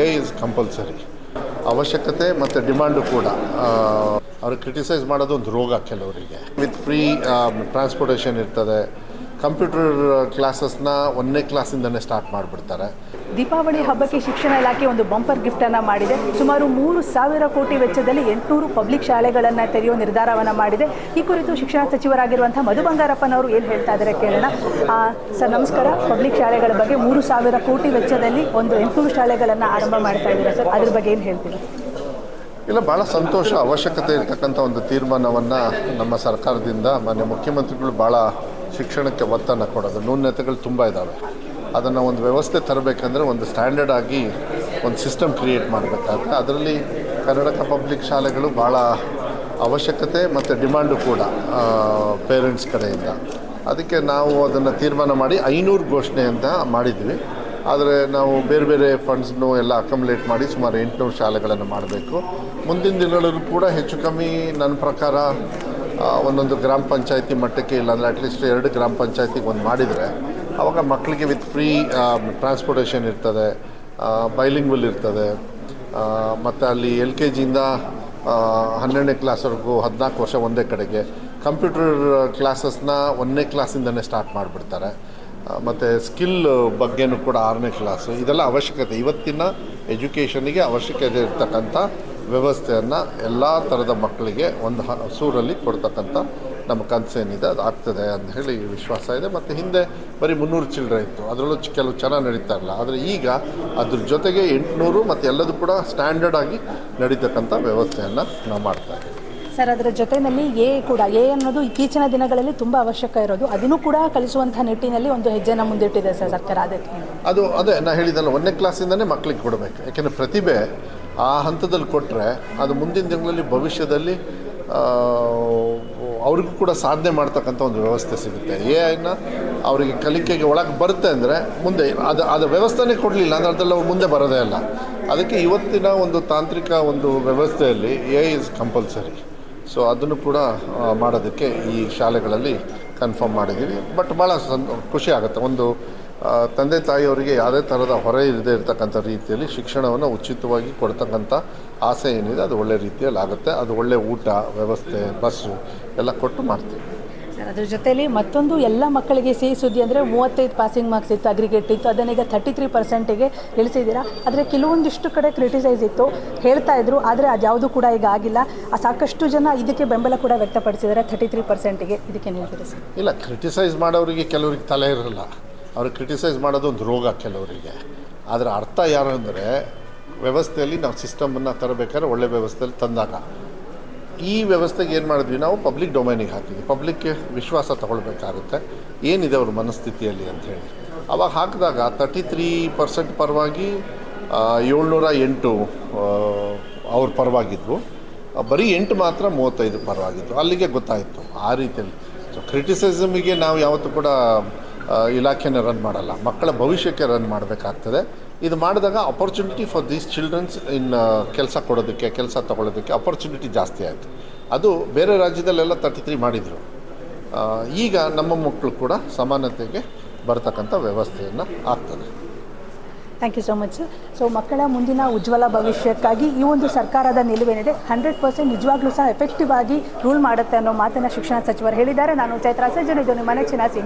A is compulsory ಅವಶ್ಯಕತೆ ಮತ್ತು demand ಕೂಡ. ಅವ್ರು ಕ್ರಿಟಿಸೈಸ್ ಮಾಡೋದು ಒಂದು ರೋಗ ಕೆಲವರಿಗೆ. ವಿತ್ ಫ್ರೀ ಟ್ರಾನ್ಸ್ಪೋರ್ಟೇಷನ್ ಇರ್ತದೆ. ಕಂಪ್ಯೂಟರ್ ಕ್ಲಾಸಸ್ನ ಒಂದನೇ ಕ್ಲಾಸಿಂದನೇ ಸ್ಟಾರ್ಟ್ ಮಾಡಿಬಿಡ್ತಾರೆ. ದೀಪಾವಳಿ ಹಬ್ಬಕ್ಕೆ ಶಿಕ್ಷಣ ಇಲಾಖೆ ಒಂದು ಬಂಪರ್ ಗಿಫ್ಟ್ ಅನ್ನ ಮಾಡಿದೆ. ಸುಮಾರು ಮೂರು ಸಾವಿರ ಕೋಟಿ ವೆಚ್ಚದಲ್ಲಿ ಎಂಟುನೂರು ಪಬ್ಲಿಕ್ ಶಾಲೆಗಳನ್ನು ತೆರೆಯುವ ನಿರ್ಧಾರವನ್ನು ಮಾಡಿದೆ. ಈ ಕುರಿತು ಶಿಕ್ಷಣ ಸಚಿವರಾಗಿರುವಂತಹ ಮಧು ಬಂಗಾರಪ್ಪನವರು ಏನು ಹೇಳ್ತಾ ಇದ್ದಾರೆ ಕೇಳೋಣ. ಸರ್, ನಮಸ್ಕಾರ. ಪಬ್ಲಿಕ್ ಶಾಲೆಗಳ ಬಗ್ಗೆ ಮೂರು ಸಾವಿರ ಕೋಟಿ ವೆಚ್ಚದಲ್ಲಿ ಒಂದು ಎಂಟುನೂರು ಶಾಲೆಗಳನ್ನು ಆರಂಭ ಮಾಡ್ತಾ ಇದ್ದೀರಾ ಸರ್? ಅದ್ರ ಬಗ್ಗೆ ಏನು ಹೇಳ್ತೀರಾ? ಇಲ್ಲ ಭಾಳ ಸಂತೋಷ, ಅವಶ್ಯಕತೆ ಇರತಕ್ಕಂಥ ಒಂದು ತೀರ್ಮಾನವನ್ನು ನಮ್ಮ ಸರ್ಕಾರದಿಂದ, ಮಾನ್ಯ ಮುಖ್ಯಮಂತ್ರಿಗಳು ಭಾಳ ಶಿಕ್ಷಣಕ್ಕೆ ಒತ್ತನ್ನು ಕೊಡೋದು. ನ್ಯೂನ್ಯತೆಗಳು ತುಂಬ ಇದ್ದಾವೆ ಅದನ್ನು ಒಂದು ವ್ಯವಸ್ಥೆ ತರಬೇಕಂದ್ರೆ ಒಂದು ಸ್ಟ್ಯಾಂಡರ್ಡ್ ಆಗಿ ಒಂದು ಸಿಸ್ಟಮ್ ಕ್ರಿಯೇಟ್ ಮಾಡಬೇಕಾಗುತ್ತೆ. ಅದರಲ್ಲಿ ಕರ್ನಾಟಕ ಪಬ್ಲಿಕ್ ಶಾಲೆಗಳು ಭಾಳ ಅವಶ್ಯಕತೆ ಮತ್ತು ಡಿಮ್ಯಾಂಡು ಕೂಡ ಪೇರೆಂಟ್ಸ್ ಕಡೆಯಿಂದ. ಅದಕ್ಕೆ ನಾವು ಅದನ್ನು ತೀರ್ಮಾನ ಮಾಡಿ ಐನೂರು ಘೋಷಣೆ ಅಂತ ಮಾಡಿದ್ವಿ. ಆದರೆ ನಾವು ಬೇರೆ ಬೇರೆ ಫಂಡ್ಸ್ನು ಎಲ್ಲ ಅಕಮಲೇಟ್ ಮಾಡಿ ಸುಮಾರು ಎಂಟುನೂರು ಶಾಲೆಗಳನ್ನು ಮಾಡಬೇಕು. ಮುಂದಿನ ದಿನಗಳಲ್ಲೂ ಕೂಡ ಹೆಚ್ಚು ಕಮ್ಮಿ ನನ್ನ ಪ್ರಕಾರ ಒಂದೊಂದು ಗ್ರಾಮ ಪಂಚಾಯತಿ ಮಟ್ಟಕ್ಕೆ ಇಲ್ಲಾಂದರೆ ಅಟ್ಲೀಸ್ಟ್ ಎರಡು ಗ್ರಾಮ ಪಂಚಾಯತಿಗೆ ಒಂದು ಮಾಡಿದರೆ ಆವಾಗ ಮಕ್ಕಳಿಗೆ ವಿತ್ ಫ್ರೀ ಟ್ರಾನ್ಸ್ಪೋರ್ಟೇಷನ್ ಇರ್ತದೆ ಬೈಲಿಂಗ್ವಲ್ ಇರ್ತದೆ. ಮತ್ತು ಅಲ್ಲಿ ಎಲ್ ಕೆ ಜಿಯಿಂದ ಹನ್ನೆರಡನೇ ಕ್ಲಾಸ್ವರೆಗೂ ಹದಿನಾಲ್ಕು ವರ್ಷ ಒಂದೇ ಕಡೆಗೆ ಕಂಪ್ಯೂಟರ್ ಕ್ಲಾಸಸ್ನ ಒಂದನೇ ಕ್ಲಾಸಿಂದನೇ ಸ್ಟಾರ್ಟ್ ಮಾಡಿಬಿಡ್ತಾರೆ. ಮತ್ತು ಸ್ಕಿಲ್ ಬಗ್ಗೆನೂ ಕೂಡ ಆರನೇ ಕ್ಲಾಸು ಇದೆಲ್ಲ ಅವಶ್ಯಕತೆ. ಇವತ್ತಿನ ಎಜುಕೇಷನಿಗೆ ಅವಶ್ಯಕತೆ ಇರ್ತಕ್ಕಂಥ ವ್ಯವಸ್ಥೆಯನ್ನು ಎಲ್ಲ ಥರದ ಮಕ್ಕಳಿಗೆ ಒಂದು ಹಸೂರಲ್ಲಿ ಸೂರಲ್ಲಿ ಕೊಡ್ತಕ್ಕಂಥ ನಮ್ಮ ಕನಸೇನಿದೆ. ಅದು ಆಗ್ತದೆ ಅಂತ ಹೇಳಿ ವಿಶ್ವಾಸ ಇದೆ. ಮತ್ತು ಹಿಂದೆ ಬರೀ ಮುನ್ನೂರು ಚಿಲ್ಲರೆ ಇತ್ತು. ಅದರಲ್ಲೂ ಕೆಲವು ಚೆನ್ನಾಗಿ ನಡೀತಾ ಇರಲ್ಲ ಆದರೆ ಈಗ ಅದ್ರ ಜೊತೆಗೆ ಎಂಟುನೂರು ಮತ್ತು ಎಲ್ಲದೂ ಕೂಡ ಸ್ಟ್ಯಾಂಡರ್ಡ್ ಆಗಿ ನಡೀತಕ್ಕಂಥ ವ್ಯವಸ್ಥೆಯನ್ನು ನಾವು ಮಾಡ್ತಾ ಇದ್ದೀವಿ. ಸರ್ ಅದರ ಜೊತೆಯಲ್ಲಿ ಎ ಕೂಡ ಎ ಅನ್ನೋದು ಇತ್ತೀಚಿನ ದಿನಗಳಲ್ಲಿ ತುಂಬ ಅವಶ್ಯಕ ಇರೋದು. ಅದನ್ನು ಕೂಡ ಕಲಿಸುವಂತಹ ನಿಟ್ಟಿನಲ್ಲಿ ಒಂದು ಹೆಜ್ಜೆನ ಮುಂದಿಟ್ಟಿದೆ ಸರ್ ಸರ್ಕಾರ ಅದಕ್ಕೆ. ಅದು ಅದೇ ನಾನು ಹೇಳಿದಲ್ಲ ಒಂದನೇ ಕ್ಲಾಸಿಂದನೇ ಮಕ್ಕಳಿಗೆ ಕೊಡಬೇಕು. ಯಾಕೆಂದರೆ ಪ್ರತಿಭೆ ಆ ಹಂತದಲ್ಲಿ ಕೊಟ್ಟರೆ ಅದು ಮುಂದಿನ ದಿನಗಳಲ್ಲಿ ಭವಿಷ್ಯದಲ್ಲಿ ಅವ್ರಿಗೂ ಕೂಡ ಸಾಧನೆ ಮಾಡ್ತಕ್ಕಂಥ ಒಂದು ವ್ಯವಸ್ಥೆ ಸಿಗುತ್ತೆ. ಎ ಐನ ಅವರಿಗೆ ಕಲಿಕೆಗೆ ಒಳಗೆ ಬರುತ್ತೆ ಅಂದರೆ ಮುಂದೆ ಅದು ಅದು ವ್ಯವಸ್ಥೆನೇ ಕೊಡಲಿಲ್ಲ ಅಂದರೆ ಅದೆಲ್ಲ ಅವ್ರು ಮುಂದೆ ಬರೋದೇ ಇಲ್ಲ ಅದಕ್ಕೆ ಇವತ್ತಿನ ಒಂದು ತಾಂತ್ರಿಕ ಒಂದು ವ್ಯವಸ್ಥೆಯಲ್ಲಿ ಎ ಇಸ್ ಕಂಪಲ್ಸರಿ ಸೊ ಅದನ್ನು ಕೂಡ ಮಾಡೋದಕ್ಕೆ ಈ ಶಾಲೆಗಳಲ್ಲಿ ಕನ್ಫರ್ಮ್ ಮಾಡಿದ್ದೀವಿ. ಬಟ್ ಭಾಳ ಸಂ, ಖುಷಿ ಆಗುತ್ತೆ. ಒಂದು ತಂದೆ ತಾಯಿಯವರಿಗೆ ಯಾವುದೇ ಥರದ ಹೊರೆ ಇಲ್ಲದೆ ಇರತಕ್ಕಂಥ ರೀತಿಯಲ್ಲಿ ಶಿಕ್ಷಣವನ್ನು ಉಚಿತವಾಗಿ ಕೊಡ್ತಕ್ಕಂಥ ಆಸೆ ಏನಿದೆ ಅದು ಒಳ್ಳೆ ರೀತಿಯಲ್ಲಿ ಆಗುತ್ತೆ. ಅದು ಒಳ್ಳೆ ಊಟ ವ್ಯವಸ್ಥೆ ಬಸ್ಸು ಎಲ್ಲ ಕೊಟ್ಟು ಮಾಡ್ತೀವಿ. ಸರ್ ಅದ್ರ ಜೊತೆಯಲ್ಲಿ ಮತ್ತೊಂದು ಎಲ್ಲ ಮಕ್ಕಳಿಗೆ ಸಿಹಿ ಸುದ್ದಿ ಅಂದರೆ ಮೂವತ್ತೈದು ಪಾಸಿಂಗ್ ಮಾರ್ಕ್ಸ್ ಇತ್ತು ಅಗ್ರಿಗೇಟ್ ಇತ್ತು ಅದನ್ನೀಗ ತರ್ಟಿ ತ್ರೀ ಪರ್ಸೆಂಟಿಗೆ ಇಳಿಸಿದ್ದೀರಾ ಆದರೆ ಕೆಲವೊಂದಿಷ್ಟು ಕಡೆ ಕ್ರಿಟಿಸೈಸ್ ಇತ್ತು ಹೇಳ್ತಾ ಇದ್ರು ಆದರೆ ಅದ್ಯಾವುದು ಕೂಡ ಈಗ ಆಗಿಲ್ಲ. ಆ ಸಾಕಷ್ಟು ಜನ ಇದಕ್ಕೆ ಬೆಂಬಲ ಕೂಡ ವ್ಯಕ್ತಪಡಿಸಿದ್ದಾರೆ ತರ್ಟಿ ತ್ರೀ ಪರ್ಸೆಂಟಿಗೆ ಇದಕ್ಕೆ ನೀವು ಸರ್? ಇಲ್ಲ ಕ್ರಿಟಿಸೈಸ್ ಮಾಡೋರಿಗೆ ಕೆಲವರಿಗೆ ತಲೆ ಇರಲ್ಲ. ಅವ್ರಿಗೆ ಕ್ರಿಟಿಸೈಸ್ ಮಾಡೋದು ಒಂದು ರೋಗ ಕೆಲವರಿಗೆ. ಅದರ ಅರ್ಥ ಯಾರು ಅಂದರೆ ವ್ಯವಸ್ಥೆಯಲ್ಲಿ ನಾವು ಸಿಸ್ಟಮನ್ನು ತರಬೇಕಾದ್ರೆ ಒಳ್ಳೆ ವ್ಯವಸ್ಥೆಯಲ್ಲಿ ತಂದಾಗ. ಈ ವ್ಯವಸ್ಥೆಗೆ ಏನು ಮಾಡಿದ್ವಿ ನಾವು? ಪಬ್ಲಿಕ್ ಡೊಮೈನಿಗೆ ಹಾಕಿದ್ವಿ. ಪಬ್ಲಿಕ್ಗೆ ವಿಶ್ವಾಸ ತಗೊಳ್ಬೇಕಾಗುತ್ತೆ. ಏನಿದೆ ಅವ್ರ ಮನಸ್ಥಿತಿಯಲ್ಲಿ ಅಂತ ಹೇಳಿ. ಅವಾಗ ಹಾಕಿದಾಗ ತರ್ಟಿ ತ್ರೀ ಪರ್ಸೆಂಟ್ ಪರವಾಗಿ ಏಳ್ನೂರ ಎಂಟು ಅವ್ರ ಪರವಾಗಿದ್ವು. ಆ, ಬರೀ ಎಂಟು ಮಾತ್ರ ಮೂವತ್ತೈದು ಪರವಾಗಿತ್ತು. ಅಲ್ಲಿಗೆ ಗೊತ್ತಾಯಿತು. ಆ ರೀತಿಯಲ್ಲಿ. ಸೊ ಕ್ರಿಟಿಸಿಸಮಿಗೆ ನಾವು ಯಾವತ್ತೂ ಕೂಡ ಇಲಾಖೆನ ರನ್ ಮಾಡಲ್ಲ. ಮಕ್ಕಳ ಭವಿಷ್ಯಕ್ಕೆ ರನ್ ಮಾಡಬೇಕಾಗ್ತದೆ. ಇದು ಮಾಡಿದಾಗ opportunity for these childrens in ಕೆಲಸ ಕೊಡೋದಕ್ಕೆ, ಕೆಲಸ ತಗೊಳ್ಳೋದಕ್ಕೆ ಅಪರ್ಚುನಿಟಿ ಜಾಸ್ತಿ ಆಯಿತು. ಅದು ಬೇರೆ ರಾಜ್ಯದಲ್ಲೆಲ್ಲ ತರ್ಟಿ ತ್ರೀ ಮಾಡಿದರು ಈಗ ನಮ್ಮ ಮಕ್ಕಳು ಕೂಡ ಸಮಾನತೆಗೆ ಬರ್ತಕ್ಕಂಥ ವ್ಯವಸ್ಥೆಯನ್ನು ಆಗ್ತದೆ. Thank you so much so ಮಕ್ಕಳ ಮುಂದಿನ ಉಜ್ವಲ ಭವಿಷ್ಯಕ್ಕಾಗಿ ಈ ಒಂದು ಸರ್ಕಾರದ ನಿಲುವೇನಿದೆ. ಹಂಡ್ರೆಡ್ ಪರ್ಸೆಂಟ್ ನಿಜವಾಗ್ಲೂ ಸಹ ಎಫೆಕ್ಟಿವ್ ಆಗಿ ರೂಲ್ ಮಾಡುತ್ತೆ ಅನ್ನೋ ಮಾತನ್ನು ಶಿಕ್ಷಣ ಸಚಿವರು ಹೇಳಿದ್ದಾರೆ. ನಾನು ಚೈತ್ರಾ ಇದನ್ನು ಇದು ನಿಮ್ಮ ನೆಚ್ಚಿನ ಸಿ